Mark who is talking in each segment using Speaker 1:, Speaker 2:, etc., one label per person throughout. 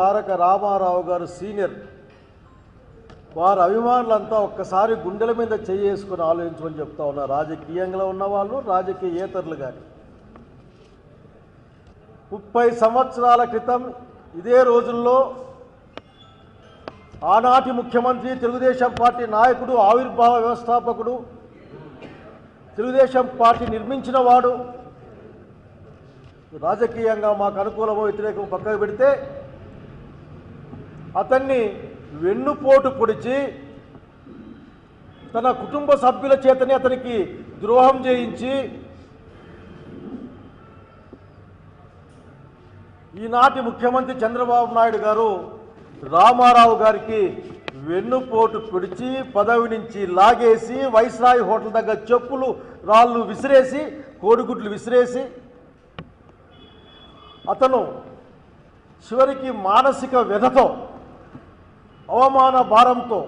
Speaker 1: తారక రామారావు గారు సీనియర్. వారి అభిమానులంతా ఒక్కసారి గుండెల మీద చేసుకుని ఆలోచించమని చెప్తా ఉన్నారు రాజకీయంగా ఉన్నవాళ్ళు రాజకీయేతరులు కానీ ముప్పై సంవత్సరాల క్రితం ఇదే రోజుల్లో ఆనాటి ముఖ్యమంత్రి తెలుగుదేశం పార్టీ నాయకుడు ఆవిర్భావ వ్యవస్థాపకుడు తెలుగుదేశం పార్టీ నిర్మించిన వాడు. రాజకీయంగా మాకు అనుకూలమో వ్యతిరేకం పక్కకు పెడితే అతన్ని వెన్నుపోటు పొడిచి తన కుటుంబ సభ్యుల చేతనే అతనికి ద్రోహం చేయించి ఈనాటి ముఖ్యమంత్రి చంద్రబాబు నాయుడు గారు రామారావు గారికి వెన్నుపోటు పొడిచి పదవి నుంచి లాగేసి వైస్రాయ్ హోటల్ దగ్గర చెప్పులు రాళ్ళు విసిరేసి కోడిగుడ్లు విసిరేసి అతను చివరికి మానసిక వ్యధతో అవమాన భారంతో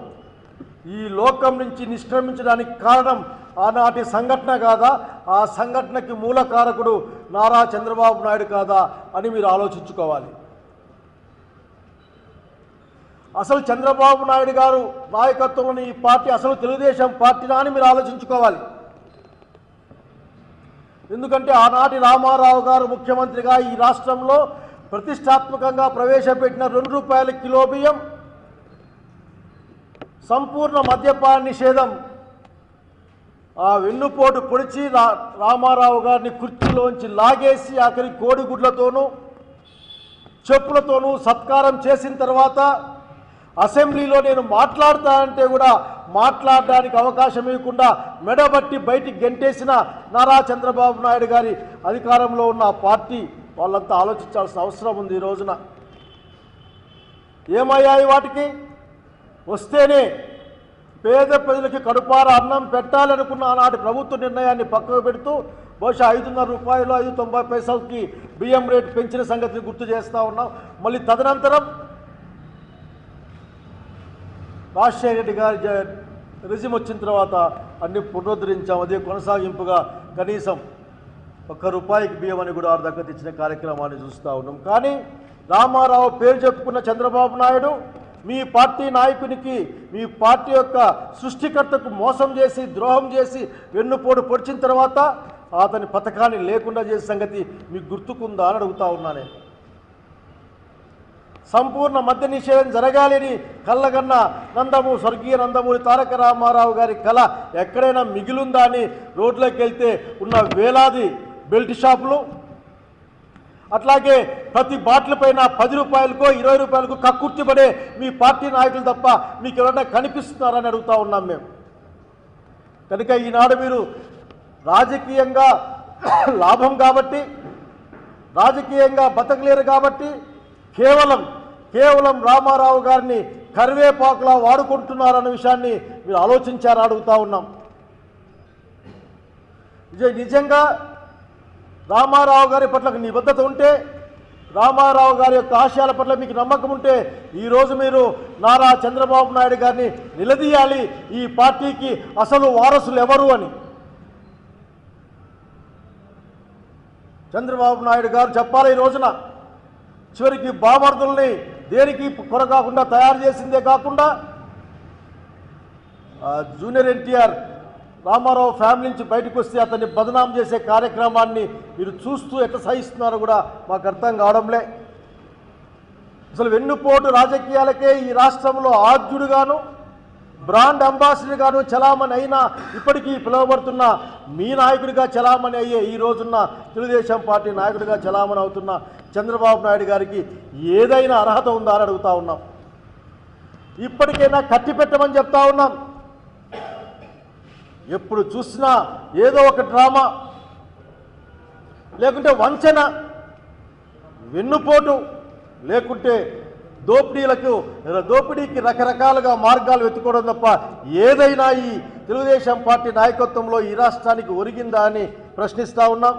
Speaker 1: ఈ లోకం నుంచి నిష్క్రమించడానికి కారణం ఆనాటి సంఘటన కాదా? ఆ సంఘటనకి మూల కారకుడు నారా చంద్రబాబు నాయుడు కాదా అని మీరు ఆలోచించుకోవాలి. అసలు చంద్రబాబు నాయుడు గారు నాయకత్వంలోని ఈ పార్టీ అసలు తెలుగుదేశం పార్టీనా అని మీరు ఆలోచించుకోవాలి. ఎందుకంటే ఆనాటి రామారావు గారు ముఖ్యమంత్రిగా ఈ రాష్ట్రంలో ప్రతిష్టాత్మకంగా ప్రవేశపెట్టిన రెండు రూపాయల కిలో బియ్యం సంపూర్ణ మద్యపాన నిషేధం. ఆ వెన్నుపోటు పొడిచి రా రామారావు గారిని కుర్చీలోంచి లాగేసి ఆఖరి కోడిగుడ్లతోనూ చెప్పులతోనూ సత్కారం చేసిన తర్వాత అసెంబ్లీలో నేను మాట్లాడతానంటే కూడా మాట్లాడడానికి అవకాశం ఇవ్వకుండా మెడబట్టి బయటికి గెంటేసిన నారా చంద్రబాబు నాయుడు గారి అధికారంలో ఉన్న పార్టీ వాళ్ళంతా ఆలోచించాల్సిన అవసరం ఉంది ఈ రోజున. ఏమయ్యాయి వాటికి? వస్తేనే పేద ప్రజలకి కడుపార అన్నం పెట్టాలనుకున్న ఆనాటి ప్రభుత్వ నిర్ణయాన్ని పక్కకు పెడుతూ బహుశా ఐదున్నర రూపాయలు ఐదు తొంభై పైసలకి బియ్యం రేటు పెంచిన సంగతిని గుర్తు చేస్తూ ఉన్నాం. మళ్ళీ తదనంతరం రాజశేఖర రెడ్డి గారి రిజిమ్ వచ్చిన తర్వాత అన్ని పునరుద్ధరించాం. అదే కొనసాగింపుగా కనీసం ఒక్క రూపాయికి బియ్యం అని కూడా ఆరు దగ్గర తెచ్చిన కార్యక్రమాన్ని చూస్తూ ఉన్నాం. కానీ రామారావు పేరు చెప్పుకున్న చంద్రబాబు నాయుడు మీ పార్టీ నాయకునికి మీ పార్టీ యొక్క సృష్టికర్తకు మోసం చేసి ద్రోహం చేసి వెన్నుపోటు పొడిచిన తర్వాత అతని పథకాన్ని లేకుండా చేసే సంగతి మీకు గుర్తుకుందా అని అడుగుతా ఉన్నానే సంపూర్ణ మద్య నిషేధం జరగాలని కళ్ళగన్న నందము స్వర్గీయ నందమూరి తారక రామారావు గారి కళ ఎక్కడైనా మిగిలుందా అని రోడ్లోకి వెళ్తే ఉన్న వేలాది బెల్ట్ షాపులు అట్లాగే ప్రతి బాటిల్ పైన పది రూపాయలకో ఇరవై రూపాయలకు కక్కుర్తిపడే మీ పార్టీ నాయకులు తప్ప మీకు ఎవరైనా కనిపిస్తున్నారని అడుగుతా ఉన్నాం మేము. కనుక ఈనాడు మీరు రాజకీయంగా లాభం కాబట్టి రాజకీయంగా బతకలేరు కాబట్టి కేవలం కేవలం రామారావు గారిని కరివేపాకులా వాడుకుంటున్నారన్న విషయాన్ని మీరు ఆలోచించారని అడుగుతా ఉన్నాం. నిజంగా రామారావు గారి పట్ల నిబద్ధత ఉంటే రామారావు గారి యొక్క ఆశయాల పట్ల మీకు నమ్మకం ఉంటే ఈరోజు మీరు నారా చంద్రబాబు నాయుడు గారిని నిలదీయాలి. ఈ పార్టీకి అసలు వారసులు ఎవరు అని. చంద్రబాబు నాయుడు గారు చెప్పాలి ఈ రోజున. చివరికి బామర్దుల్ని దేనికి కొరకాకుండా తయారు చేసిందే కాకుండా జూనియర్ ఎన్టీఆర్ రామారావు ఫ్యామిలీ నుంచి బయటకు వస్తే అతన్ని బదనాం చేసే కార్యక్రమాన్ని మీరు చూస్తూ ఎట్లా సహిస్తున్నారో కూడా మాకు అర్థం కావడంలే. అసలు వెన్నుపోటు రాజకీయాలకే ఈ రాష్ట్రంలో ఆద్యుడుగాను బ్రాండ్ అంబాసిడర్గాను చలామణి అయినా ఇప్పటికీ పిలువబడుతున్న మీ నాయకుడిగా చలామణి అయ్యే ఈ రోజున్న తెలుగుదేశం పార్టీ నాయకుడిగా చలామణి అవుతున్న చంద్రబాబు నాయుడు గారికి ఏదైనా అర్హత ఉందా అని అడుగుతా ఉన్నాం. ఇప్పటికైనా కట్టి పెట్టమని చెప్తా ఉన్నాం. ఎప్పుడు చూసినా ఏదో ఒక డ్రామా. లేకుంటే వంచన వెన్నుపోటు లేకుంటే దోపిడీలకు దోపిడీకి రకరకాలుగా మార్గాలు వెతుకోవడం తప్ప ఏదైనా ఈ తెలుగుదేశం పార్టీ నాయకత్వంలో ఈ రాష్ట్రానికి ఒరిగిందా అని ప్రశ్నిస్తా ఉన్నాం.